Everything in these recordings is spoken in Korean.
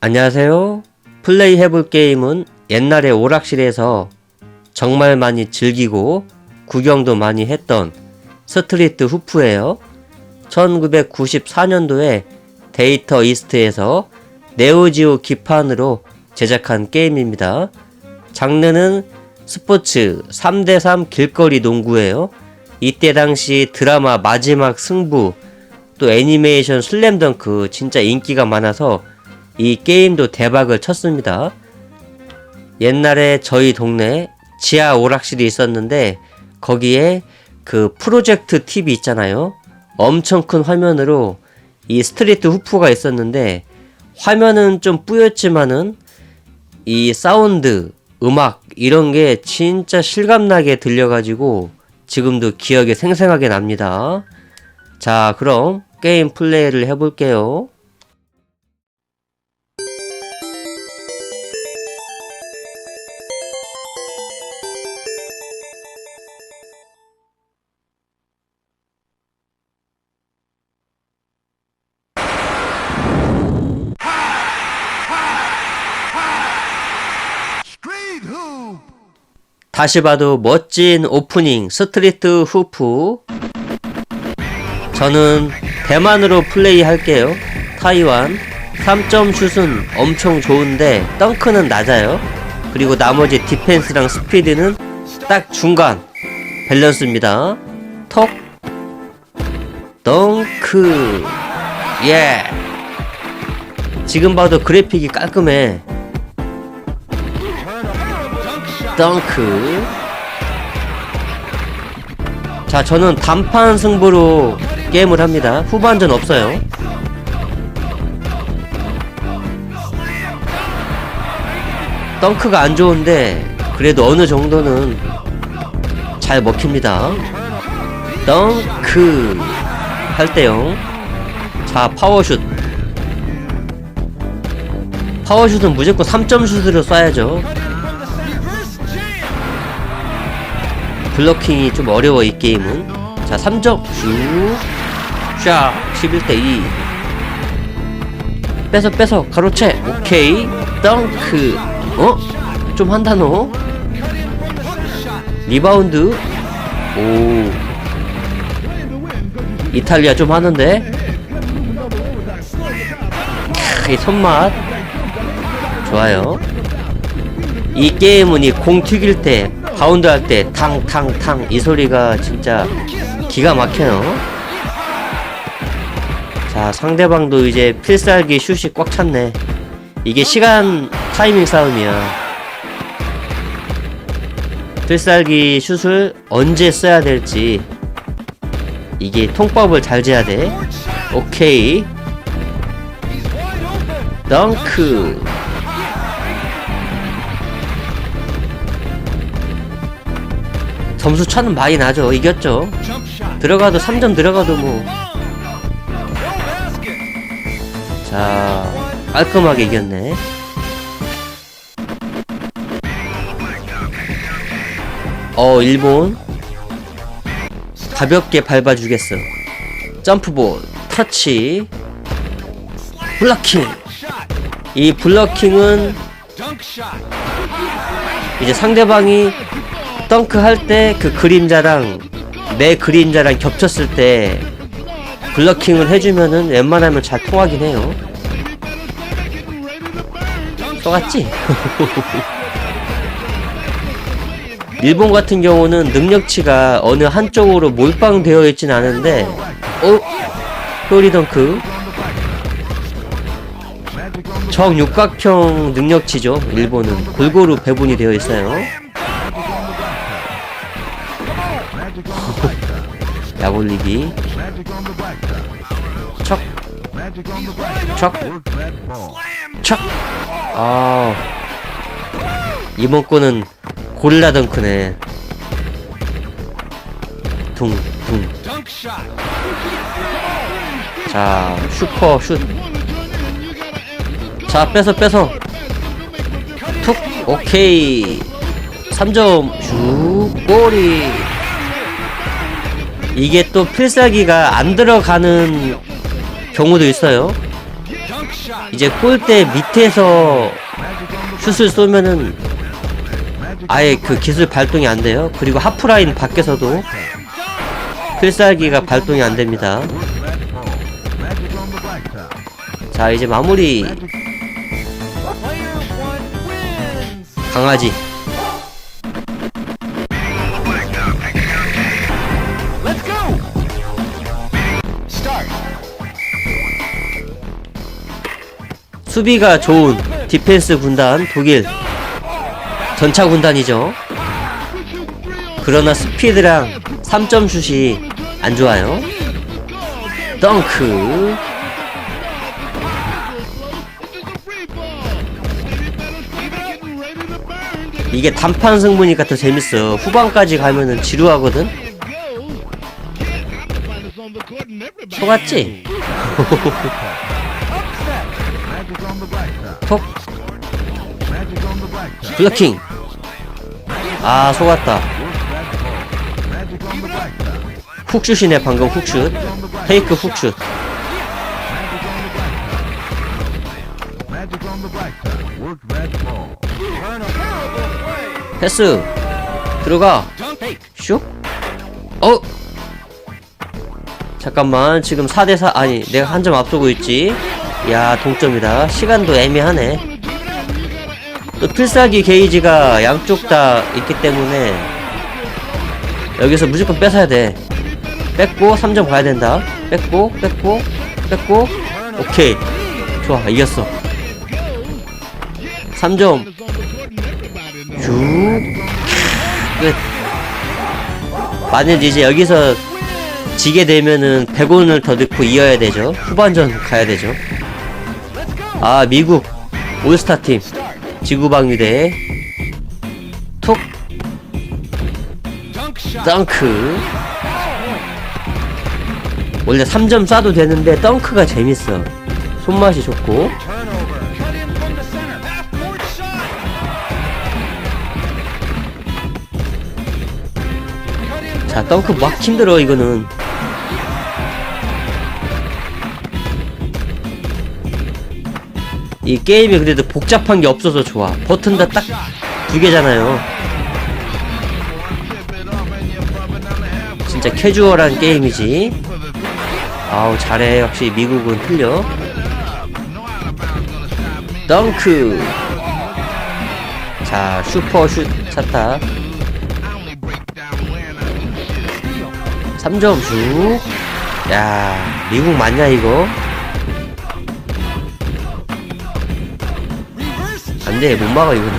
안녕하세요. 플레이 해볼 게임은 옛날에 오락실에서 정말 많이 즐기고 구경도 많이 했던 스트리트 후프예요. 1994년도에 데이터 이스트에서 네오지오 기판으로 제작한 게임입니다. 장르는 스포츠 3대3 길거리 농구예요. 이때 당시 드라마 마지막 승부 또 애니메이션 슬램덩크 진짜 인기가 많아서 이 게임도 대박을 쳤습니다. 옛날에 저희 동네 지하 오락실이 있었는데 거기에 그 프로젝트 TV 있잖아요. 엄청 큰 화면으로 이 스트리트 후프가 있었는데 화면은 좀 뿌였지만은 이 사운드, 음악 이런 게 진짜 실감나게 들려가지고 지금도 기억에 생생하게 납니다. 자, 그럼 게임 플레이를 해볼게요. 다시 봐도 멋진 오프닝 스트리트 후프. 저는 대만으로 플레이 할게요. 타이완. 3점 슛은 엄청 좋은데 덩크는 낮아요. 그리고 나머지 디펜스랑 스피드는 딱 중간. 밸런스입니다. 톡 덩크. 예. 지금 봐도 그래픽이 깔끔해 덩크. 자 저는 단판 승부로 게임을 합니다. 후반전 없어요. 덩크가 안 좋은데 그래도 어느 정도는 잘 먹힙니다. 덩크. 할 때요 자 파워슛. 파워슛은 무조건 3점 슛으로 쏴야죠 블로킹이 좀 어려워 이 게임은. 자 3점. 슛11대 2 뺏어 뺏어. 가로채. 오케이. 덩크. 어? 좀 한다 너. 리바운드. 오. 이탈리아 좀 하는데. 캬, 이 손맛. 좋아요. 이 게임은 이 공 튀길 때 바운드 할 때 탕탕탕 이 소리가 진짜 기가 막혀요. 자 상대방도 이제 필살기 슛이 꽉 찼네. 이게 시간 타이밍 싸움이야. 필살기 슛을 언제 써야 될지 이게 통법을 잘 재야 돼. 오케이. 덩크. 점수 차는 많이 나죠. 이겼죠. 들어가도 3점 들어가도 뭐. 자, 깔끔하게 이겼네. 어, 일본. 가볍게 밟아주겠어. 점프볼, 터치, 블러킹. 이 shot! 이제 상대방이 덩크 할 때 그 그림자랑 내 그림자랑 겹쳤을 때 블러킹을 해주면은 웬만하면 잘 통하긴 해요. 속았지? 일본 같은 경우는 능력치가 어느 한쪽으로 몰빵되어 있진 않은데, 어? 효리 덩크. 정육각형 능력치죠. 일본은 골고루 배분이 되어 있어요. 약 올리기. 척. 척. 척. 아, 이번 거는 고릴라 덩크네. 둥, 둥. Dunk shot! 자, 슈퍼 슛. 자, 뺏어, 뺏어. 툭, 오케이. 3점, 슈, 꼬리. 이게 또 필살기가 안 들어가는 경우도 있어요. 이제 골대 밑에서 슛을 쏘면은 아예 그 기술 발동이 안 돼요. 그리고 하프라인 밖에서도 필살기가 발동이 안 됩니다. 자, 이제 마무리 강아지. 수비가 좋은 디펜스 군단 독일 전차 군단이죠. 그러나 스피드랑 3점 슛이 안 좋아요. 덩크. 이게 단판 승부니까 더 재밌어. 후반까지 가면은 지루하거든. 속았지? 톡. 블러킹. 아 속았다. 훅슛이네 방금 훅슛. 페이크 훅슛. 패스. 들어가. 슉. 어. 잠깐만 지금 4대4 아니 내가 한 점 앞서고 있지 야 동점이다. 시간도 애매하네. 또 필살기 게이지가 양쪽 다 있기 때문에 여기서 무조건 뺏어야 돼. 뺏고 3점 가야 된다. 뺏고 뺏고 뺏고. 오케이. 좋아 이겼어. 3점. 쭉끝. 만약 이제 여기서 지게 되면은 100원을 더 넣고 이어야 되죠. 후반전 가야 되죠. 아, 미국 올스타 팀 지구방위대 톡 덩크 원래 3점 쏴도 되는데 덩크가 재밌어. 손맛이 좋고 자, 덩크 막 힘들어 이거는. 이 게임이 그래도 복잡한 게 없어서 좋아. 버튼 다 딱 두 개잖아요. 진짜 캐주얼한 게임이지. 아우 잘해 역시 미국은 틀려. 덩크. 자 슈퍼슛 찼다. 3점 쭉. 야, 미국 맞냐, 이거? 안 돼, 못 막아, 이거는.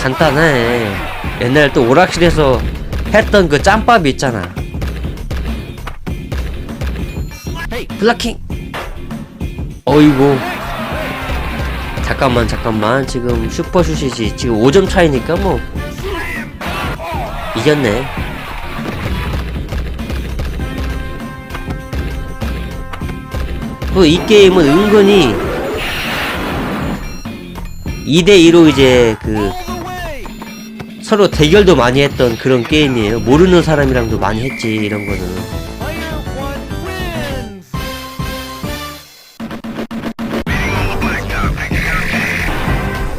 간단해. 옛날 또 오락실에서 했던 그 짬밥이 있잖아. 블락킹! 어이구. 잠깐만 잠깐만 지금 슈퍼슛이지 지금 5점 차이니까 뭐 이겼네 또 이 게임은 은근히 2대2로 이제 그 서로 대결도 많이 했던 그런 게임이에요 모르는 사람이랑도 많이 했지 이런 거는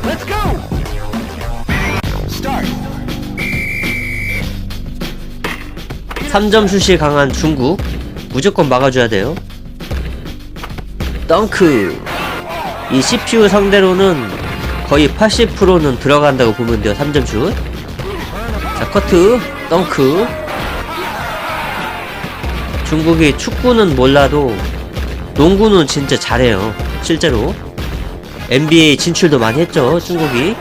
Let's go. Start. 3점 슛이 강한 중국 무조건 막아줘야 돼요 덩크. 이 CPU 상대로는 거의 80%는 들어간다고 보면 돼요 3점 슛 자 커트 덩크. 중국이 축구는 몰라도 농구는 진짜 잘해요 실제로. NBA 진출도 많이 했죠 중국이.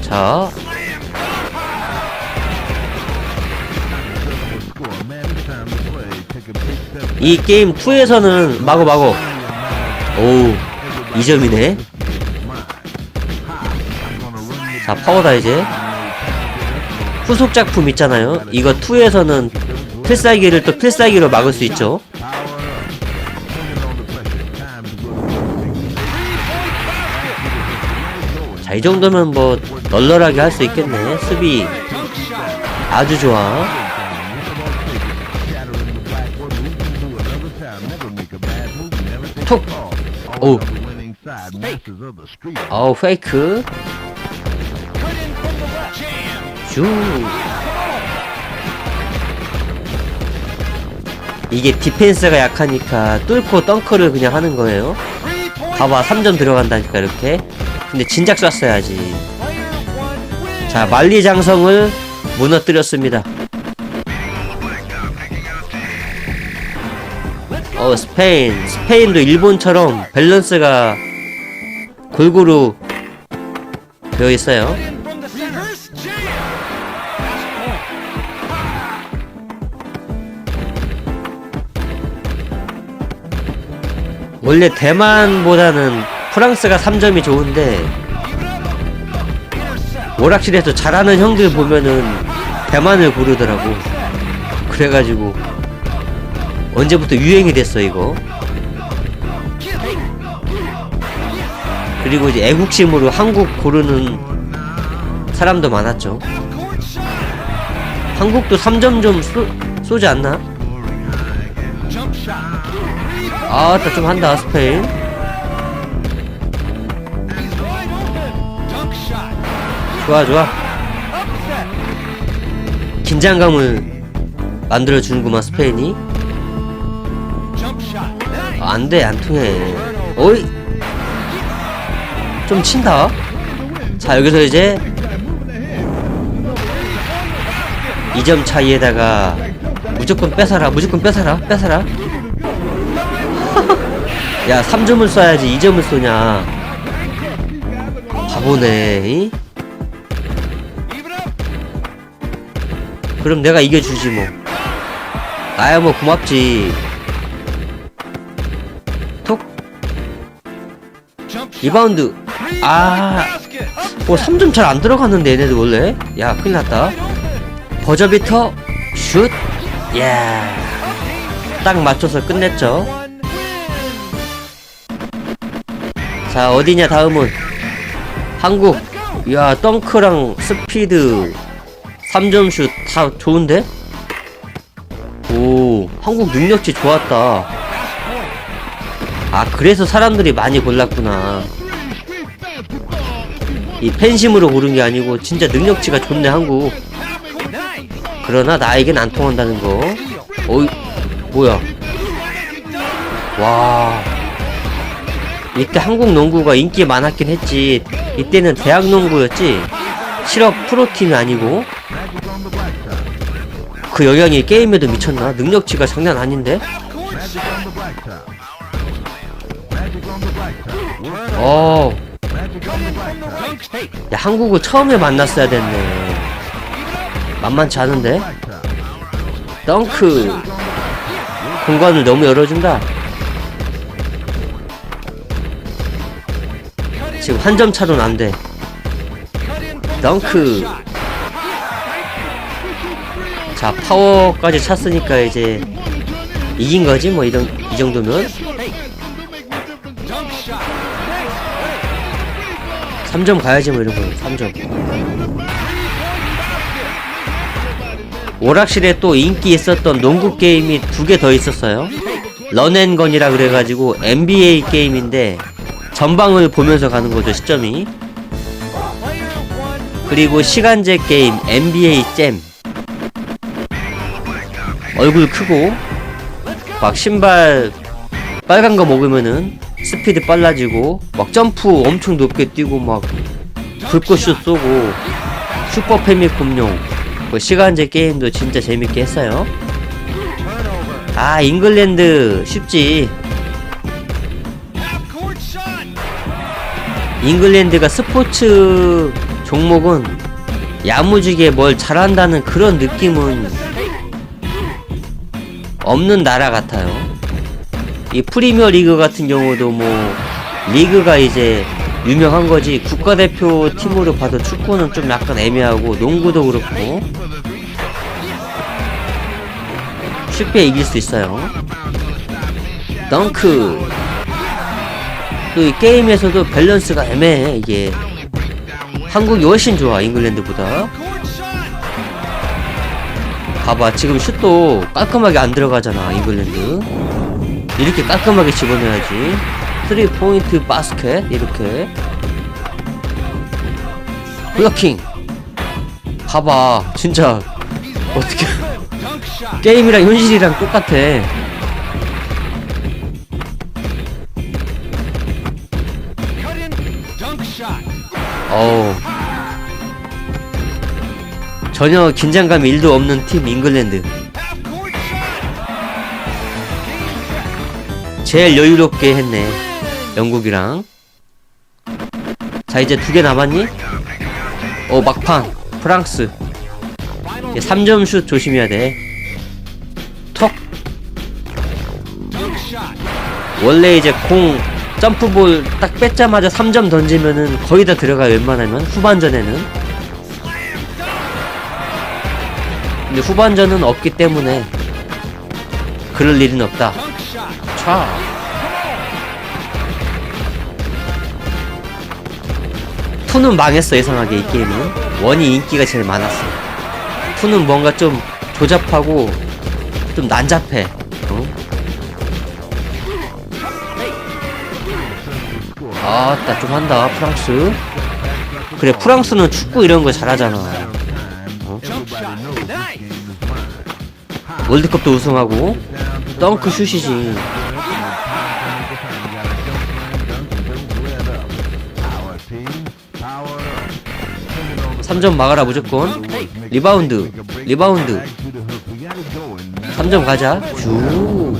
자 이 게임 2에서는 마구 마구 오우 2점이네 자 파워다 이제 후속 작품 있잖아요 이거 2에서는 필살기를 또 필살기로 막을 수 있죠. 자, 이 정도면 뭐 널널하게 할 수 있겠네. 수비 아주 좋아. 오. 아우 페이크. 슈. 이게 디펜스가 약하니까 뚫고 덩크를 그냥 하는 거예요. 봐봐 3점 들어간다니까 이렇게. 근데 진작 쐈어야지. 자 만리장성을 무너뜨렸습니다. 어 스페인 스페인도 일본처럼 밸런스가 골고루 되어 있어요. 원래 대만보다는 프랑스가 3점이 좋은데 오락실에서 잘하는 형들 보면은 대만을 고르더라고. 그래가지고 언제부터 유행이 됐어 이거. 그리고 이제 애국심으로 한국 고르는 사람도 많았죠. 한국도 3점 좀 쏘, 쏘지 않나? 아, 따 좀 한다, 스페인. 좋아, 좋아. 긴장감을 만들어주는구만, 스페인이. 아, 안 돼, 안 통해. 어이! 좀 친다. 자, 여기서 이제 2점 차이에다가 무조건 뺏어라, 무조건 뺏어라, 뺏어라. 야, 3점을 쏴야지 2점을 쏘냐. 바보네. 이? 그럼 내가 이겨주지 뭐. 나야 뭐 고맙지. 리바운드. 아. 뭐 3점 잘 안 들어갔는데 얘네들 원래. 야, 큰일 났다. 버저비터 슛. 야. 딱 맞춰서 끝냈죠. 자 어디냐 다음은 한국 야 덩크랑 스피드 3점 슛 다 좋은데? 오 한국 능력치 좋았다 아 그래서 사람들이 많이 골랐구나 이 팬심으로 고른 게 아니고 진짜 능력치가 좋네 한국 그러나 나에겐 안 통한다는 거 어이 뭐야 와 이때 한국 농구가 인기 많았긴 했지. 이때는 대학 농구였지. 실업 프로팀이 아니고. 그 영향이 게임에도 미쳤나? 능력치가 장난 아닌데? 어. 야, 한국을 처음에 만났어야 됐네. 만만치 않은데? 덩크. 공간을 너무 열어준다. 지금 한 점 차로는 안 돼. 덩크. 자, 파워까지 찼으니까 이제 이긴 거지, 뭐, 이런, 이 정도면. 3점 가야지, 뭐, 이런 거. 3점. 오락실에 또 인기 있었던 농구 게임이 두 개 더 있었어요. 런앤건이라 그래가지고 NBA 게임인데 전방을 보면서 가는 거죠 시점이. 그리고 시간제 게임 NBA 잼. 얼굴 크고 막 신발 빨간 거 먹으면은 스피드 빨라지고 막 점프 엄청 높게 뛰고 막 불꽃슛 쏘고 슈퍼 패미콤용 그 시간제 게임도 진짜 재밌게 했어요. 아 잉글랜드 쉽지. 잉글랜드가 스포츠 종목은 야무지게 뭘 잘한다는 그런 느낌은 없는 나라 같아요. 이 프리미어 리그 같은 경우도 뭐 리그가 이제 유명한 거지 국가대표 팀으로 봐도 축구는 좀 약간 애매하고 농구도 그렇고 쉽게 이길 수 있어요. 덩크. 또 이 게임에서도 밸런스가 애매해 이게. 한국이 훨씬 좋아 잉글랜드보다. 봐봐 지금 슛도 깔끔하게 안 들어가잖아 잉글랜드 이렇게 깔끔하게 집어넣어야지. 3포인트 바스켓 이렇게. 블러킹 봐봐 진짜. 어떻게. 게임이랑 현실이랑 똑같아. 어우. 전혀 긴장감이 1도 없는 팀 잉글랜드 제일 여유롭게 했네. 영국이랑. 자 이제 두 개 남았니? 어 막판. 프랑스. 3점 슛 조심해야 돼. 턱. 원래 이제 공 점프볼 딱 뺏자마자 3점 던지면은 거의 다 들어가 웬만하면. 후반전에는. 근데 후반전은 없기 때문에 그럴 일은 없다 차. 투는 망했어 이상하게 이 게임은 원이 인기가 제일 많았어. 투는 뭔가 좀 조잡하고 좀 난잡해 어? 아따 좀 한다 프랑스. 그래 프랑스는 축구 이런 거 잘하잖아. 어? 월드컵도 우승하고 덩크 슛이지 Our team, power up. Send it on the 3점 막아라 무조건 리바운드 리바운드 back to the hoop. We got it going. man. 3점 가자 down.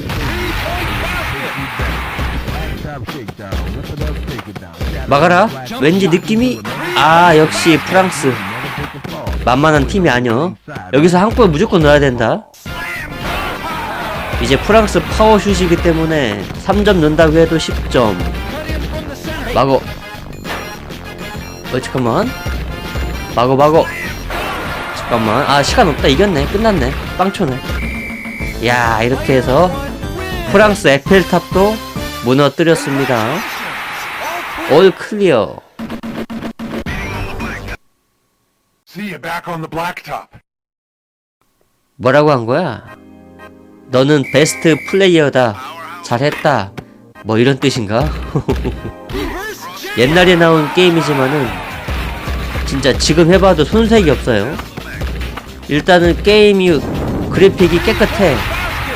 막아라 왠지 느낌이 아 역시 프랑스. 만만한 팀이 아니여 여기서 한 골 무조건 넣어야 된다 이제 프랑스 파워슛이기 때문에 3점 넣는다고 해도 10점. 막어 어 잠깐만. 막어 막어 잠깐만. 아 시간 없다. 이겼네. 끝났네. 빵초네. 야 이렇게 해서 프랑스 에펠탑도 무너뜨렸습니다. 올 클리어. 뭐라고 한 거야? 너는 베스트 플레이어다. 잘했다. 뭐 이런 뜻인가? 옛날에 나온 게임이지만은 진짜 지금 해봐도 손색이 없어요. 일단은 게임이 그래픽이 깨끗해.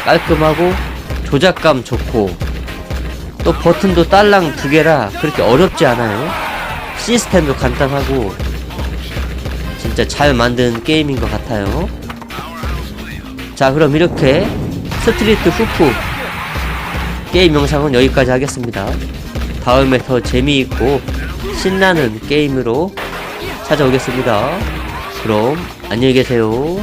깔끔하고 조작감 좋고 또 버튼도 딸랑 두 개라 그렇게 어렵지 않아요. 시스템도 간단하고 진짜 잘 만든 게임인 것 같아요. 자 그럼 이렇게 스트리트 후프 게임 영상은 여기까지 하겠습니다. 다음에 더 재미있고 신나는 게임으로 찾아오겠습니다. 그럼 안녕히 계세요